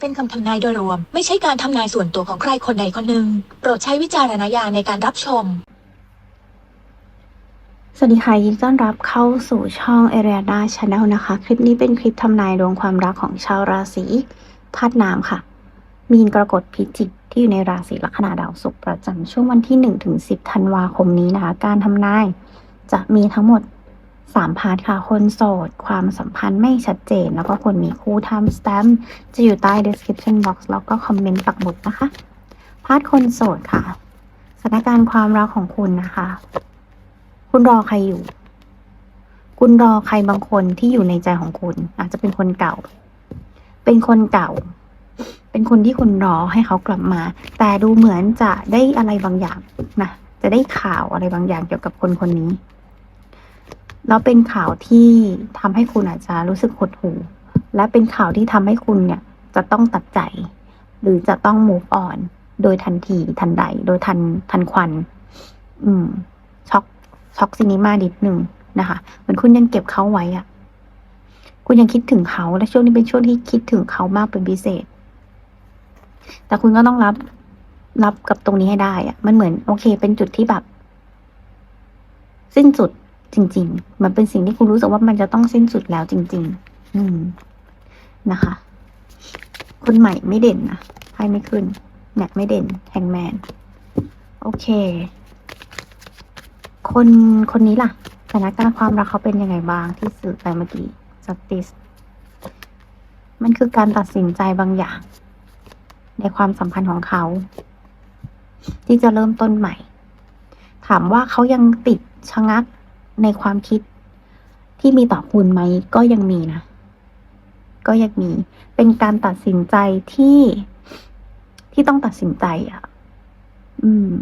เป็นคำทำนายโดยรวม ไม่ใช่การทำนายส่วนตัวของใครคนใดคนหนึ่งโปรดใช้วิจารณญาณในการรับชม สวัสดีค่ะยินดีต้อนรับเข้าสู่ช่องเอเรียดาชาแนลนะคะ คลิปนี้เป็นคลิปทำนายดวงความรักของชาวราศีธาตุน้ำค่ะ มีนกรกฎพิจิกที่อยู่ในราศีลัคนาดาวศุกร์ประจำช่วงวันที่1ถึง10ธันวาคมนี้นะคะ การทำนายจะมีทั้งหมด 3พาร์ทค่ะ คนโสด ความสัมพันธ์ไม่ชัดเจน แล้วก็คนมีคู่ทำสแตมป์จะอยู่ใต้ description box แล้วก็คอมเมนต์ปักหมุดนะคะ พาร์ทคนโสดค่ะ สถานการณ์ความรักของคุณนะคะ คุณรอใครอยู่ คุณรอใครบางคนที่อยู่ในใจของคุณ อาจจะเป็นคนเก่า เป็นคนเก่า เป็นคนที่คุณรอให้เขากลับมา แต่ดูเหมือนจะได้อะไรบางอย่างนะ จะได้ข่าวอะไรบางอย่างเกี่ยวกับคนคนนี้ แล้วเป็นข่าวที่ทำให้คุณอาจจะรู้สึกหดหู่และเป็นข่าวที่ทำให้คุณเนี่ยจะต้องตัดใจ หรือจะต้อง move on โดยทันทีทันใด โดยทันทันควัน อืมช็อกช็อกซินิมานิดหนึ่งนะคะเหมือนคุณยังเก็บเขาไว้อะคุณยังคิดถึงเขาและช่วงนี้เป็นช่วงที่คิดถึงเขามากเป็นพิเศษ แต่คุณก็ต้องรับรับกับตรงนี้ให้ได้อะมันเหมือน โอเค เป็นจุดที่แบบ สิ้นสุด จริง ๆ มันเป็นสิ่งที่คุณรู้สึกว่ามันจะต้องสิ้นสุดแล้วจริง ๆ อืมนะคะ คนใหม่ไม่เด่นนะไพ่ไม่ขึ้นเนี่ยไม่เด่นแฮงแมน โอเค คนคนนี้ล่ะสถานการณ์ความรักเขาเป็นยังไงบ้างที่สื่อไปเมื่อกี้ justice มันคือการตัดสินใจบางอย่าง ในความสัมพันธ์ของเขา ที่จะเริ่มต้นใหม่ ถามว่าเขายังติดชะงัก ในความคิดที่มีต่อคุณไหมก็ยังมีนะ ก็ยังมี เป็นการตัดสินใจที่ที่ต้องตัดสินใจอะ อืม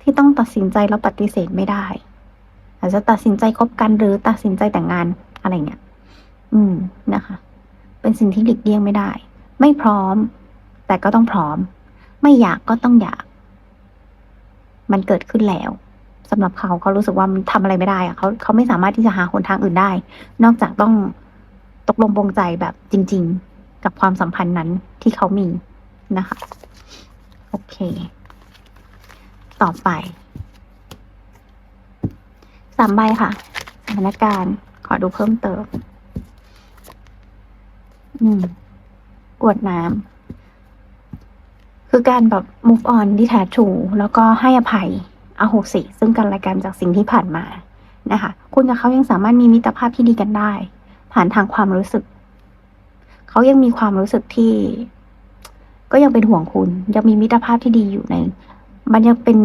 ที่ต้องตัดสินใจแล้วปฏิเสธไม่ได้ อาจจะตัดสินใจคบกันหรือตัดสินใจแต่งงานอะไรเงี้ย อืมนะคะ เป็นสิ่งที่หลีกเลี่ยงไม่ได้ ไม่พร้อม แต่ก็ต้องพร้อม ไม่อยากก็ต้องอยาก มันเกิดขึ้นแล้ว สำหรับเขาเขารู้สึกว่ามันทำอะไรไม่ได้อะเขาเขาไม่สามารถที่จะหาหนทางอื่นได้ นอกจากต้องตกลงปรงใจแบบจริง ๆ กับความสัมพันธ์นั้นที่เขามีนะคะ โอเค ต่อไปสามใบค่ะสถานการณ์ขอดูเพิ่มเติม อืมกวดน้ำคือการแบบ move on ที่แท้ทรูแล้วก็ให้อภัย อโหสิ ซึ่งกันและกันจากสิ่งที่ผ่านมานะคะ คุณกับเขายังสามารถมีมิตรภาพที่ดีกันได้ ผ่านทางความรู้สึก เขายังมีความรู้สึกที่ ก็ยังเป็นห่วงคุณ ยังมีมิตรภาพที่ดีอยู่ใน มันยังเป็น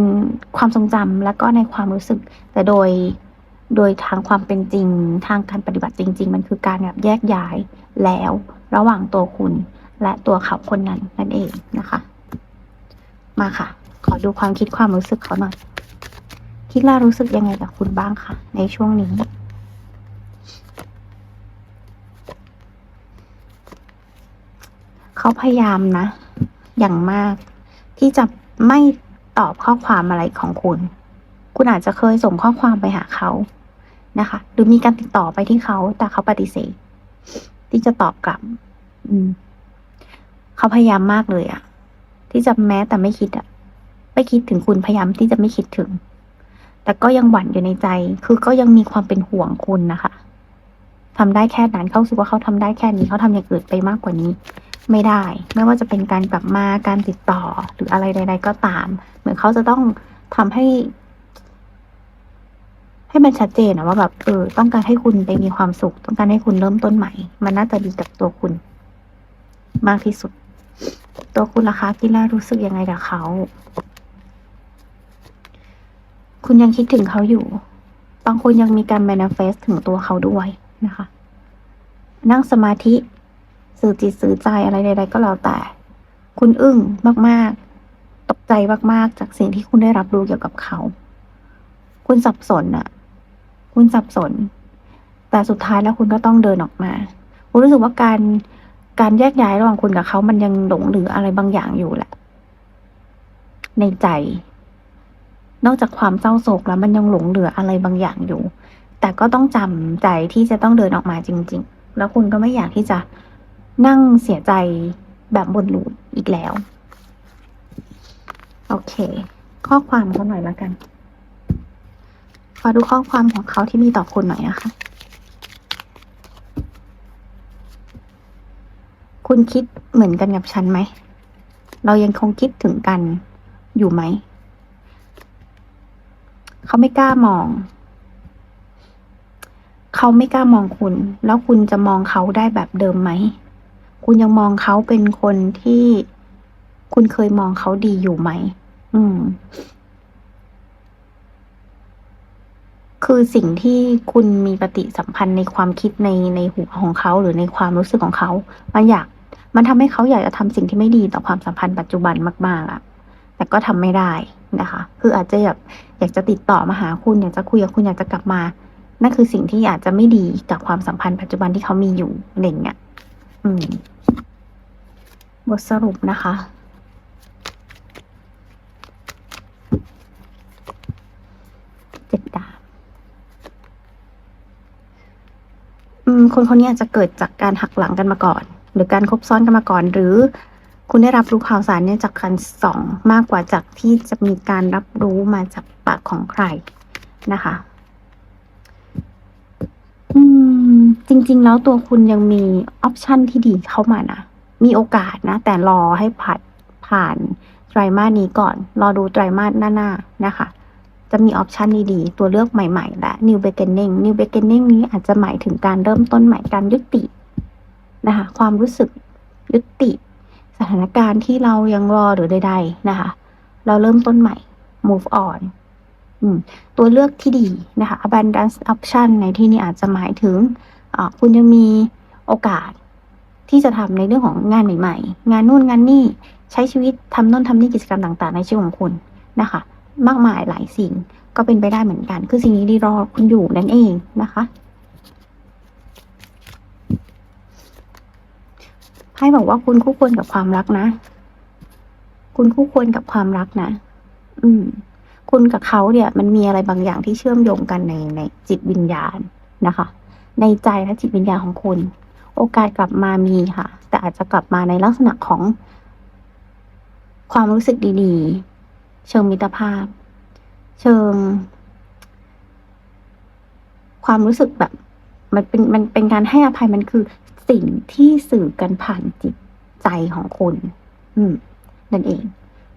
ความทรงจำแล้วก็ในความรู้สึก แต่โดยโดยทางความเป็นจริง ทางการปฏิบัติจริง ๆ มันคือการแบบแยกย้ายแล้วระหว่างตัวคุณและตัวเขาคนนั้นนั่นเองนะคะ มาค่ะ ขอดูความคิดความรู้สึกเขาหน่อย คิดล่ารู้สึกยังไงกับคุณบ้างคะในช่วงนี้ เขาพยายามนะ อย่างมาก ที่จะไม่ตอบข้อความอะไรของคุณ คุณอาจจะเคยส่งข้อความไปหาเขานะคะ หรือมีการติดต่อไปที่เขาแต่เขาปฏิเสธ ที่จะตอบกลับ อืม เขาพยายามมากเลยอะที่จะแม้แต่ไม่คิดอะไม่คิดถึงคุณพยายามที่จะไม่คิดถึง แต่ก็ยังหวั่นอยู่ในใจ คือก็ยังมีความเป็นห่วงคุณนะคะทำได้แค่นั้นเขาสึกว่าเขาทำได้แค่นี้เขาทำอย่างอื่นไปมากกว่านี้ ไม่ได้ ไม่ว่าจะเป็นการกลับมาการติดต่อหรืออะไรใด ๆ ก็ตาม เหมือนเขาจะต้องทำให้ ให้มันชัดเจนนะว่าแบบเออต้องการให้คุณไปมีความสุข ต้องการให้คุณเริ่มต้นใหม่ มันน่าจะดีกับตัวคุณ มากที่สุด ตัวคุณล่ะคะคิดแล้วรู้สึกยังไงกับเขา คุณยังคิดถึงเขาอยู่ บางคนยังมีการ manifest ถึงตัวเขาด้วยนะคะ นั่งสมาธิ สื่อจิตสื่อใจอะไรใดๆก็แล้วแต่ คุณอึ้งมากๆ ตกใจมากๆ จากสิ่งที่คุณได้รับรู้เกี่ยวกับเขา คุณสับสนอะคุณสับสน แต่สุดท้ายแล้วคุณก็ต้องเดินออกมา คุณรู้สึกว่าการการแยกย้ายระหว่างคุณกับเขา มันยังหลงเหลืออะไรบางอย่างอยู่แหละ ในใจ นอกจากความเศร้าโศกแล้วมันยังหลงเหลืออะไรบางอย่างอยู่ แต่ก็ต้องจำใจที่จะต้องเดินออกมาจริง ๆ แล้วคุณก็ไม่อยากที่จะนั่งเสียใจแบบบนหลูปอีกแล้ว โอเค ข้อความเขาหน่อยละกันขอดูข้อความของเขาที่มีต่อคุณหน่อยนะคะคุณคิดเหมือนกันกับฉันไหม เรายังคงคิดถึงกันอยู่ไหม เขาไม่กล้ามอง เขาไม่กล้ามองคุณ แล้วคุณจะมองเขาได้แบบเดิมไหม คุณยังมองเขาเป็นคนที่คุณเคยมองเขาดีอยู่ไหม อืม คือสิ่งที่คุณมีปฏิสัมพันธ์ในความคิดในในหัวของเขาหรือในความรู้สึกของเขา มันอยาก มันทำให้เขาอยากจะทำสิ่งที่ไม่ดีต่อความสัมพันธ์ปัจจุบันมาก ๆอะแต่ก็ทำไม่ได้ นะคะ คืออาจจะแบบอยากจะติดต่อมาหาคุณอยากจะคุยกับคุณอยากจะกลับมา นั่นคือสิ่งที่อาจจะไม่ดีกับความสัมพันธ์ปัจจุบันที่เขามีอยู่อะไรอย่างเงี้ยอืม บทสรุปนะคะเจ็ดดาบอืม คนคนนี้อาจจะเกิดจากการหักหลังกันมาก่อน หรือการคบซ้อนกันมาก่อนหรือ คุณได้รับรู้ข่าวสารเนี่ยจากการส่องมากกว่าจากที่จะมีการรับรู้มาจากปากของใครนะคะ อืม จริง ๆ แล้วตัวคุณยังมีออปชันที่ดีเข้ามานะ มีโอกาสนะ แต่รอให้ผ่านผ่านไตรมาสนี้ก่อน รอดูไตรมาสหน้าๆนะคะ จะมีออปชันดีๆ ตัวเลือกใหม่ๆ และ new beginning new beginning นี้อาจจะหมายถึงการเริ่มต้นใหม่การยุตินะคะ ความรู้สึกยุติ สถานการณ์ที่เรายังรอหรือใด ๆ นะคะ เราเริ่มต้นใหม่ move on ตัวเลือกที่ดีนะคะ abundance option ในที่นี้อาจจะหมายถึงคุณยังมีโอกาสที่จะทำในเรื่องของงานใหม่ ๆ งานนู่นงานนี่ใช้ชีวิตทำนู่นทำนี่กิจกรรมต่างๆ ในชีวิตของคุณนะคะ มากมายหลายสิ่งก็เป็นไปได้เหมือนกัน คือสิ่งนี้ดีรอคุณอยู่นั่นเองนะคะ พ่บอกว่าคุณคู่ควรกับความรักนะ คุณคู่ควรกับความรักนะ อืม คุณกับเขาเนี่ย มันมีอะไรบางอย่างที่เชื่อมโยงกันในในจิตวิญญาณนะคะ ในใจและจิตวิญญาณของคุณ โอกาสกลับมามีค่ะ แต่อาจจะกลับมาในลักษณะของ ความรู้สึกดีๆ เชิงมิตรภาพ เชิง ความรู้สึกแบบมันเป็นมันเป็นการให้อภัยมันคือ สิ่งที่สื่อกันผ่านจิตใจของคุณ อืม นั่นเอง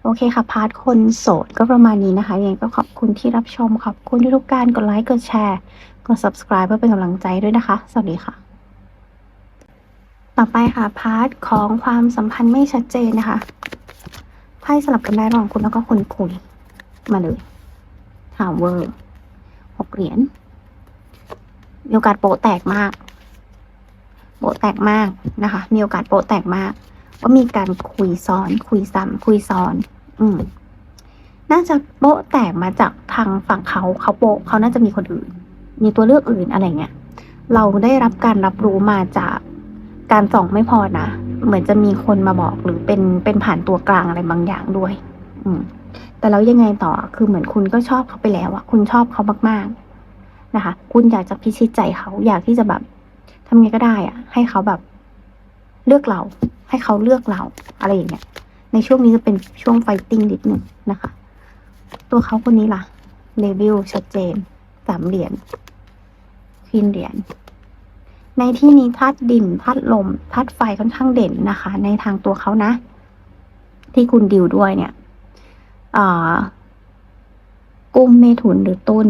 โอเคค่ะ พาร์ทคนโสดก็ประมาณนี้นะคะยังไงก็ขอบคุณที่รับชม ขอบคุณที่ทุกการกดไลค์ กดแชร์ กด subscribe เพื่อเป็นกำลังใจด้วยนะคะ สวัสดีค่ะ ต่อไปค่ะ พาร์ทของความสัมพันธ์ไม่ชัดเจนนะคะ ไพ่สลับกันได้ระหว่างคุณแล้วก็คนคุย มาเลยถามเวอร์หกเหรียญมีโอกาสโปะแตกมากะแตกมากนะคะ มีโอกาสโปะแตกมาก ว่ามีการคุยซ้อน คุยซ้ำคุยซ้อน อืม น่าจะโปะแตกมาจากทางฝั่งเขาเขาโปะเขาน่าจะมีคนอื่น มีตัวเลือกอื่นอะไรเงี้ยเราได้รับการรับรู้มาจากการส่องไม่พอนะเหมือนจะมีคนมาบอกหรือเป็นเป็นผ่านตัวกลางอะไรบางอย่างด้วย อืม แต่แล้วยังไงต่อคือเหมือนคุณก็ชอบเขาไปแล้วอะคุณชอบเขามากๆนะคะ คุณอยากจะพิชิตใจเขาอยากที่จะแบบ ทำไงก็ได้อะให้เขาแบบ เลือกเรา ให้เขาเลือกเรา อะไรอย่างเงี้ย ในช่วงนี้จะเป็นช่วงไฟติ้งนิดหนึ่งนะคะ ตัวเขาคนนี้ล่ะเลเวลชัดเจนสามเหรียญควีนเหรียญในที่นี้ธาตุดินธาตุลมธาตุไฟค่อนข้างเด่นนะคะ ในทางตัวเขานะ ที่คุณดิวด้วยเนี่ยอ่ากุมเมถุนหรือตุล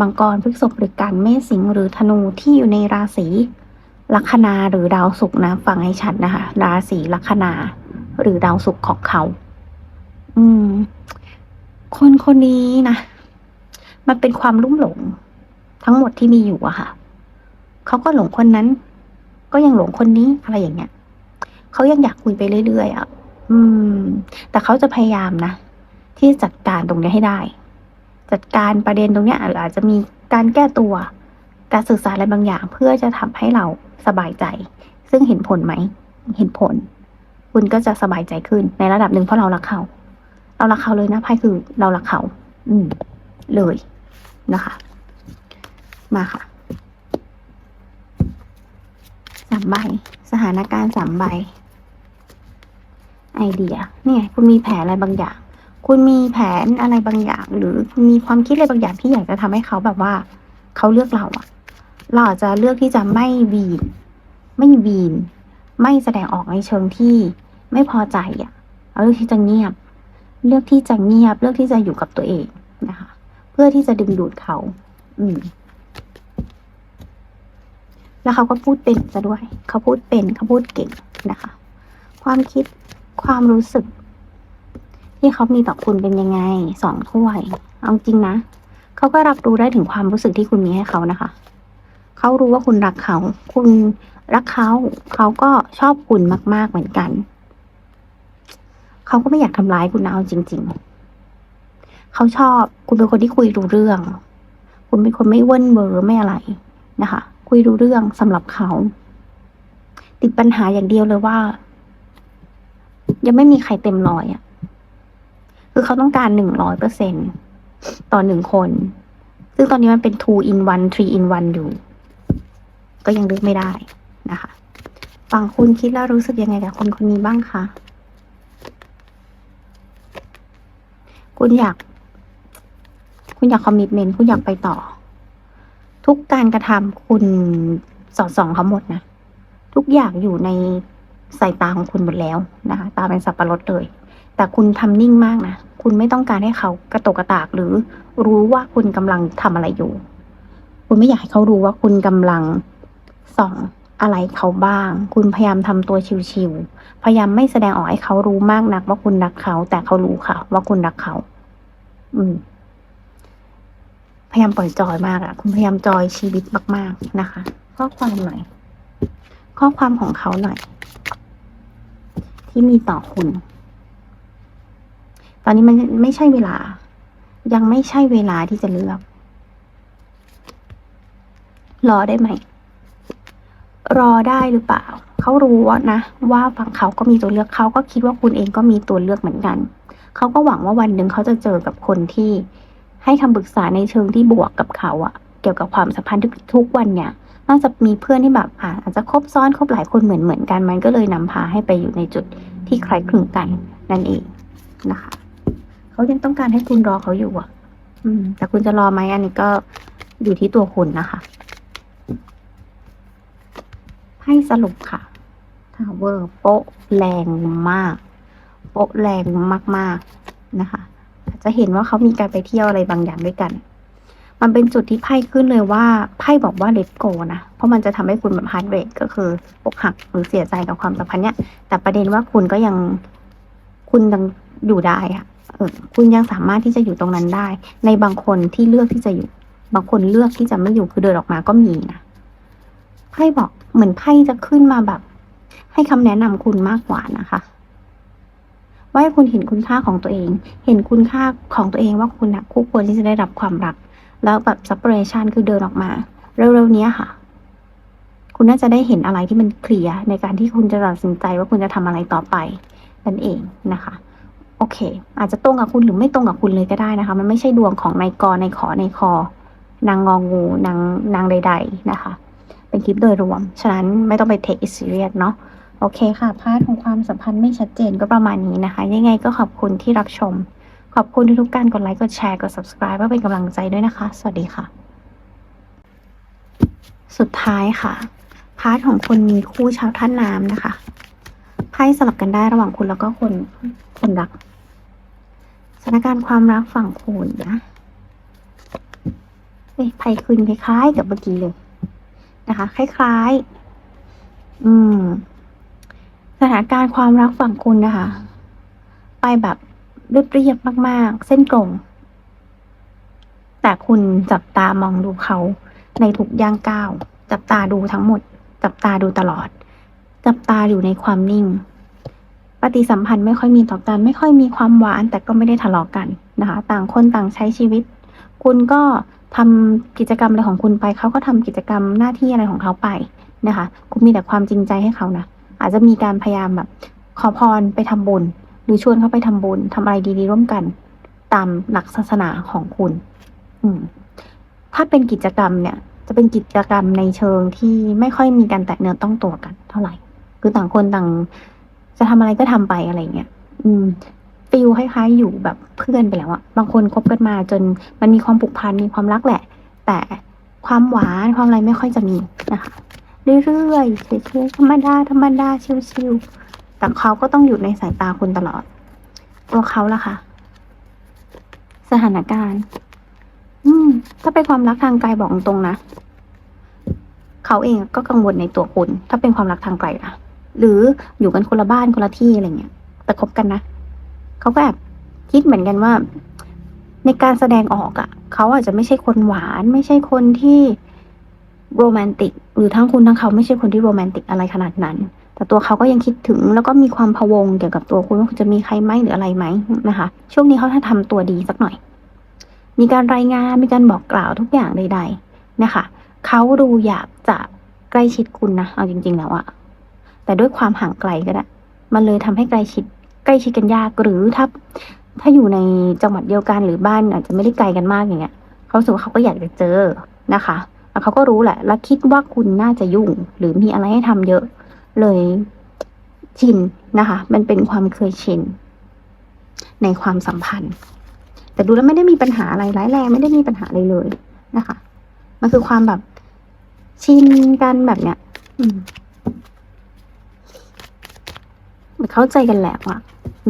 มังกรพฤษภหรือกันเมษสิงหรือธนูที่อยู่ในราศี ลัคนาหรือดาวศุกร์นะฟังให้ชัดนะคะ ราศีลัคนาหรือดาวศุกร์ของเขา อืม คนคนนี้นะมันเป็นความลุ่มหลง ทั้งหมดที่มีอยู่อะค่ะ เขาก็หลงคนนั้น ก็ยังหลงคนนี้อะไรอย่างเงี้ยเขายังอยากคุยไปเรื่อยๆอะอืม แต่เขาจะพยายามนะที่จัดการตรงนี้ให้ได้ จัดการประเด็นตรงเนี้ยอาจจะมีการแก้ตัว การสื่อสารอะไรบางอย่างเพื่อจะทำให้เรา สบายใจ ซึ่งเห็นผลไหม เห็นผล คุณก็จะสบายใจขึ้นในระดับหนึ่งเพราะเรารักเขา เรารักเขาเลยนะไพ่คือเรารักเขา อืม เลยนะคะ มาค่ะสามใบ สถานการณ์สามใบ ไอเดีย เนี่ย คุณมีแผนอะไรบางอย่าง คุณมีแผนอะไรบางอย่าง หรือคุณมีความคิดอะไรบางอย่างที่อยากจะทำให้เขาแบบว่า เขาเลือกเราอะ เราอาจจะเลือกที่จะไม่วีน ไม่วีน ไม่แสดงออกในเชิงที่ไม่พอใจอะเราเลือกที่จะเงียบ เลือกที่จะเงียบ เลือกที่จะอยู่กับตัวเองนะคะ เพื่อที่จะดึงดูดเขา อืม แล้วเขาก็พูดเป็นซะด้วย เขาพูดเป็น เขาพูดเก่งนะคะ ความคิด ความรู้สึก ที่เขามีต่อคุณเป็นยังไง สองถ้วย เอาจริงนะ เขาก็รับรู้ได้ถึงความรู้สึกที่คุณมีให้เขานะคะ เขารู้ว่าคุณรักเขา คุณรักเขา เขาก็ชอบคุณมาก ๆเหมือนกัน เขาก็ไม่อยากทำร้ายคุณนะเอาจริง ๆ เขาชอบคุณเป็นคนที่คุยรู้เรื่อง คุณเป็นคนไม่เว่นเวอร์ไม่อะไรนะคะ คุยรู้เรื่องสำหรับเขา ติดปัญหาอย่างเดียวเลยว่า ยังไม่มีใครเต็มร้อยอะคือเขาต้องการหนึ่งร้อยเปอร์เซ็นต่อหนึ่งคน ซึ่งตอนนี้มันเป็น two in one three in one อยู่ ก็ยังเลือกไม่ได้นะคะ ฝั่งคุณคิดแล้วรู้สึกยังไงกับคนคนนี้บ้างคะคุณอยาก คุณอยากคอมมิชเมนต์คุณอยากไปต่อ ทุกการกระทำคุณสอดส่องเขาหมดนะ ทุกอย่างอยู่ในสายตาของคุณหมดแล้วนะคะตาเป็นสับปะรดเลย แต่คุณทำนิ่งมากนะ คุณไม่ต้องการให้เขากระตกกระตากหรือรู้ว่าคุณกำลังทำอะไรอยู่ คุณไม่อยากให้เขารู้ว่าคุณกำลัง ส่องอะไรเขาบ้าง คุณพยายามทำตัวชิวๆ พยายามไม่แสดงออกให้เขารู้มากนัก ว่าคุณรักเขา แต่เขารู้ค่ะ ว่าคุณรักเขา อืม พยายามปล่อยจอยมากอะคุณพยายามจอยชีวิตมาก ๆ นะคะ ข้อความหน่อย ข้อความของเขาหน่อย ที่มีต่อคุณ ตอนนี้มันไม่ใช่เวลา ยังไม่ใช่เวลาที่จะเลือก รอได้ไหม รอได้หรือเปล่า เขารู้นะว่าฝั่งเขาก็มีตัวเลือกเขาก็คิดว่าคุณเองก็มีตัวเลือกเหมือนกัน เขาก็หวังว่าวันหนึ่งเขาจะเจอกับคนที่ให้คำปรึกษาในเชิงที่บวกกับเขาอะเกี่ยวกับความสัมพันธ์ทุกทุกวันเนี่ยน่าจะมีเพื่อนที่แบบอาจจะคบซ้อนคบหลายคนเหมือนเหมือนกัน มันก็เลยนำพาให้ไปอยู่ในจุดที่คล้ายคลึงกันนั่นเองนะคะเขายังต้องการให้คุณรอเขาอยู่อะ อืม แต่คุณจะรอไหมอันนี้ก็อยู่ที่ตัวคุณนะคะ ให้สรุปค่ะทาวเวอร์โป๊ะแรงมาก โป๊ะแรงมากๆนะคะ จะเห็นว่าเขามีการไปเที่ยวอะไรบางอย่างด้วยกัน มันเป็นจุดที่ไพ่ขึ้นเลยว่าไพ่บอกว่าเลตโกนะ เพราะมันจะทำให้คุณแบบฮาร์ดเรทก็คืออกหักหรือเสียใจกับความสัมพันธ์เนี้ย แต่ประเด็นว่าคุณก็ยังคุณยังอยู่ได้อะเออคุณยังสามารถที่จะอยู่ตรงนั้นได้ ในบางคนที่เลือกที่จะอยู่ บางคนเลือกที่จะไม่อยู่คือเดินออกมาก็มีนะไพ่บอก เหมือนไพ่จะขึ้นมาแบบ ให้คำแนะนำคุณมากกว่านะคะว่าให้คุณเห็นคุณค่าของตัวเอง เห็นคุณค่าของตัวเองว่าคุณนะคู่ควรที่จะได้รับความรัก แล้วแบบ separation คือเดินออกมา เร็วๆนี้ค่ะ คุณน่าจะได้เห็นอะไรที่มันเคลียร์ในการที่คุณจะตัดสินใจว่าคุณจะทำอะไรต่อไปนั่นเองนะคะ โอเค อาจจะตรงกับคุณหรือไม่ตรงกับคุณเลยก็ได้นะคะ มันไม่ใช่ดวงของนายกในขอในคอนางงองูนางนางใด ๆ นะคะ เป็นคลิปโดยรวม ฉะนั้นไม่ต้องไป take it serious เนาะโอเคค่ะ พาร์ทของความสัมพันธ์ไม่ชัดเจนก็ประมาณนี้นะคะ ยังไงก็ขอบคุณที่รับชม ขอบคุณทุกๆการกดไลค์ กดแชร์ กด subscribe เพื่อเป็นกำลังใจด้วยนะคะ สวัสดีค่ะ สุดท้ายค่ะ พาร์ทของคนมีคู่ชาวท่าน้ำนะคะ ไพ่สลับกันได้ระหว่างคุณแล้วก็คนคนรัก สถานการณ์ความรักฝั่งคุณนะเอ้ยไพ่คืนคล้ายๆกับเมื่อกี้เลย นะคะ คล้ายๆ อืม สถานการณ์ความรักฝั่งคุณนะคะ ไปแบบเรียบๆมาก ๆ เส้นตรง แต่คุณจับตามองดูเขาในทุกย่างก้าว จับตาดูทั้งหมด จับตาดูตลอด จับตาอยู่ในความนิ่ง ปฏิสัมพันธ์ไม่ค่อยมีต่อกัน ไม่ค่อยมีความหวาน แต่ก็ไม่ได้ทะเลาะกันนะคะ ต่างคนต่างใช้ชีวิต คุณก็ ทำกิจกรรมอะไรของคุณไปเขาก็ทำกิจกรรมหน้าที่อะไรของเขาไปนะคะ คุณมีแต่ความจริงใจให้เขานะอาจจะมีการพยายามแบบ ขอพรไปทำบุญหรือชวนเขาไปทำบุญทำอะไรดีๆ ร่วมกัน ตามหลักศาสนาของคุณ อืม ถ้าเป็นกิจกรรมเนี่ย จะเป็นกิจกรรมในเชิงที่ไม่ค่อยมีการแตะเนื้อต้องตัวกัน เท่าไหร่ คือต่างคนต่าง จะทำอะไรก็ทำไปอะไรเงี้ยอืม ฟิลคล้ายๆอยู่แบบเพื่อนไปแล้วอะบางคนคบกันมาจนมันมีความผูกพันมีความรักแหละ แต่ความหวานความอะไรไม่ค่อยจะมีนะคะเรื่อยๆเฉยๆธรรมดาธรรมดาชิวๆแต่เขาก็ต้องอยู่ในสายตาคุณตลอด ตัวเขาล่ะค่ะ สถานการณ์ อืม ถ้าเป็นความรักทางไกลบอกตรงนะเขาเองก็กังวลในตัวคุณ ถ้าเป็นความรักทางไกลนะหรืออยู่กันคนละบ้านคนละที่อะไรเงี้ยแต่คบกันนะ เขาก็แอบคิดเหมือนกันว่า ในการแสดงออกอะ่ะ เขาอาจจะไม่ใช่คนหวาน ไม่ใช่คนที่โรแมนติก หรือทั้งคุณทั้งเขาไม่ใช่คนที่โรแมนติกอะไรขนาดนั้น แต่ตัวเขาก็ยังคิดถึงแล้วก็มีความพะวงเกี่ยวกับตัวคุณว่าคุณจะมีใครไหมหรืออะไรไหมนะคะ ช่วงนี้เขาถ้าทำตัวดีสักหน่อย มีการรายงานมีการบอกกล่าวทุกอย่างใด ๆ นะคะเขาดูอยากจะใกล้ชิดคุณนะเอาจริง ๆ แล้วอะแต่ด้วยความห่างไกลก็ได้ มันเลยทำให้ใกล้ชิด ใกล้ชิดกันยากหรือถ้าถ้าอยู่ในจังหวัดเดียวกันหรือบ้านอาจจะไม่ได้ไกลกันมากอย่างเงี้ยเขารู้สึกว่าเขาก็อยากจะเจอนะคะแล้วเขาก็รู้แหละ และคิดว่าคุณน่าจะยุ่ง หรือมีอะไรให้ทำเยอะ เลยชินนะคะ มันเป็นความเคยชินในความสัมพันธ์ แต่ดูแล้วไม่ได้มีปัญหาอะไรร้ายแรงไม่ได้มีปัญหาอะไรเลยนะคะ มันคือความแบบชินกันแบบเนี้ย อืม มือนเข้าใจกันแล้วอะ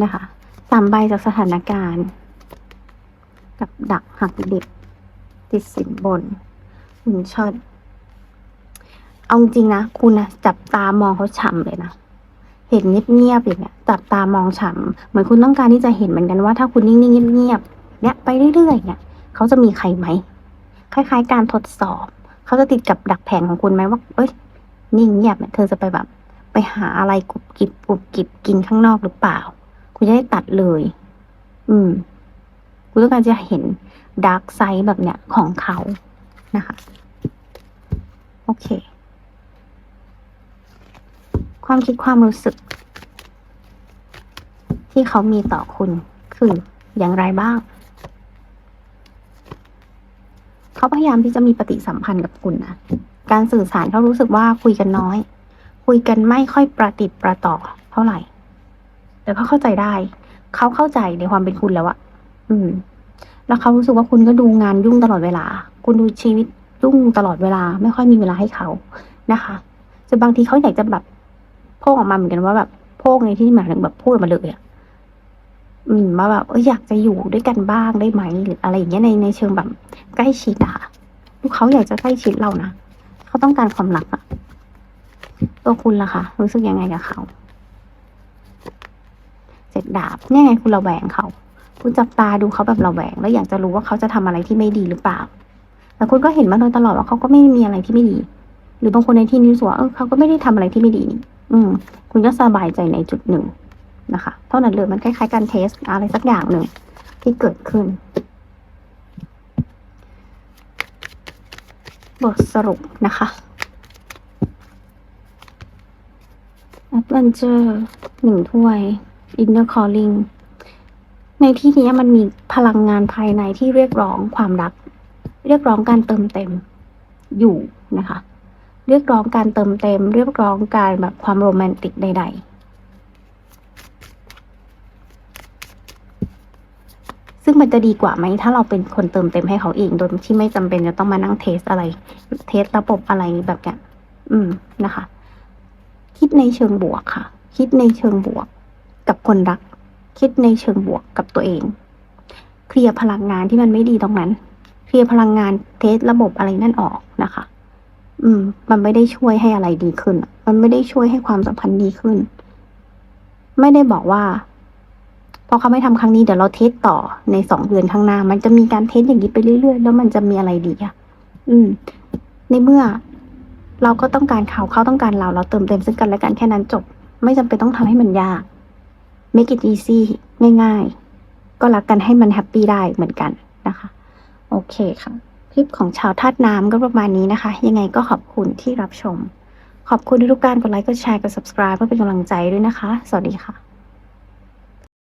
นะคะสามใบจากสถานการณ์ กับดักหักดิบ ติดสินบนคุณชดเอาจริงนะ คุณนะจับตามองเขาฉ่ำเลยนะเห็นเงียบๆอย่างเงี้ยจับตามองฉ่ำเหมือนคุณต้องการที่จะเห็นเหมือนกันว่า ถ้าคุณนิ่งๆเงียบๆเนี่ยไปเรื่อยๆเนี่ยเขาจะมีใครไหมคล้าย ๆ การทดสอบ เขาจะติดกับดักแผนของคุณไหมว่า เอ้ยนิ่งเงียบเนี่ยเธอจะไปแบบ ไปหาอะไรกรุบกริบกรุบกริบกินข้างนอกหรือเปล่า คุณจะได้ตัดเลย อืมคุณต้องการจะเห็นดาร์กไซด์แบบเนี้ยของเขานะคะ โอเค ความคิดความรู้สึก ที่เขามีต่อคุณคืออย่างไรบ้าง เขาพยายามที่จะมีปฏิสัมพันธ์กับคุณนะ การสื่อสารเขารู้สึกว่าคุยกันน้อย คุยกันไม่ค่อยประติดประต่อเท่าไหร่ แต่เขาเข้าใจได้ เขาเข้าใจในความเป็นคุณแล้วอะอืม แล้วเขารู้สึกว่าคุณก็ดูงานยุ่งตลอดเวลา คุณดูชีวิตยุ่งตลอดเวลา ไม่ค่อยมีเวลาให้เขานะคะจนบางทีเขาอยากจะแบบโพกออกมาเหมือนกันว่าแบบโพกในที่หมายถึงแบบพูดมาเลยอะอืมว่าแบบเอออยากจะอยู่ด้วยกันบ้างได้ไหมหรืออะไรอย่างเงี้ยในในเชิงแบบใกล้ชิดอะค่ะลูกเขาอยากจะใกล้ชิดเรานะเขาต้องการความรักอะ ตัวคุณล่ะคะรู้สึกยังไงกับเขาเจ็ดดาบนี่ไงคุณระแวงเขา คุณจับตาดูเขาแบบระแวง แล้วอยากจะรู้ว่าเขาจะทำอะไรที่ไม่ดีหรือเปล่า แต่คุณก็เห็นมาโดยตลอดว่าเขาก็ไม่มีอะไรที่ไม่ดี หรือบางคนในที่นี้สึกว่าเออเขาก็ไม่ได้ทำอะไรที่ไม่ดีนี่อืม คุณก็สบายใจในจุดหนึ่งนะคะเท่านั้นเลยมันคล้ายๆการเทสอะไรสักอย่างหนึ่งที่เกิดขึ้น บทสรุปนะคะ Adventure หนึ่งถ้วย Inner Calling ในที่นี้มันมีพลังงานภายในที่เรียกร้องความรัก เรียกร้องการเติมเต็มอยู่นะคะ เรียกร้องการเติมเต็ม เรียกร้องการแบบความโรแมนติกใด ๆ ซึ่งมันจะดีกว่าไหมถ้าเราเป็นคนเติมเต็มให้เขาเองโดยที่ไม่จำเป็นจะต้องมานั่งเทสอะไร เทสระบบอะไรแบบเนี้ยอืมนะคะ คิดในเชิงบวกค่ะ คิดในเชิงบวก กับคนรัก คิดในเชิงบวกกับตัวเอง เคลียร์พลังงานที่มันไม่ดีตรงนั้น เคลียร์พลังงานเทสระบบอะไรนั่นออกนะคะ อืม มันไม่ได้ช่วยให้อะไรดีขึ้น มันไม่ได้ช่วยให้ความสัมพันธ์ดีขึ้น ไม่ได้บอกว่าพอเขาไม่ทำครั้งนี้เดี๋ยวเราเทสต่อในสองเดือนข้างหน้า มันจะมีการเทสอย่างนี้ไปเรื่อยๆ แล้วมันจะมีอะไรดีอะอืม ในเมื่อ เราก็ต้องการเขาเขาต้องการเรา เราเติมเต็มซึ่งกันและกันแค่นั้นจบ ไม่จำเป็นต้องทำให้มันยาก make it easy ง่าย ๆ ก็รักกันให้มันแฮปปี้ได้เหมือนกันนะคะ โอเคค่ะ คลิปของชาวธาตุน้ำก็ประมาณนี้นะคะ ยังไงก็ขอบคุณที่รับชม ขอบคุณทุกการกดไลค์ กดแชร์ กด subscribe เพื่อเป็นกำลังใจด้วยนะคะ สวัสดีค่ะ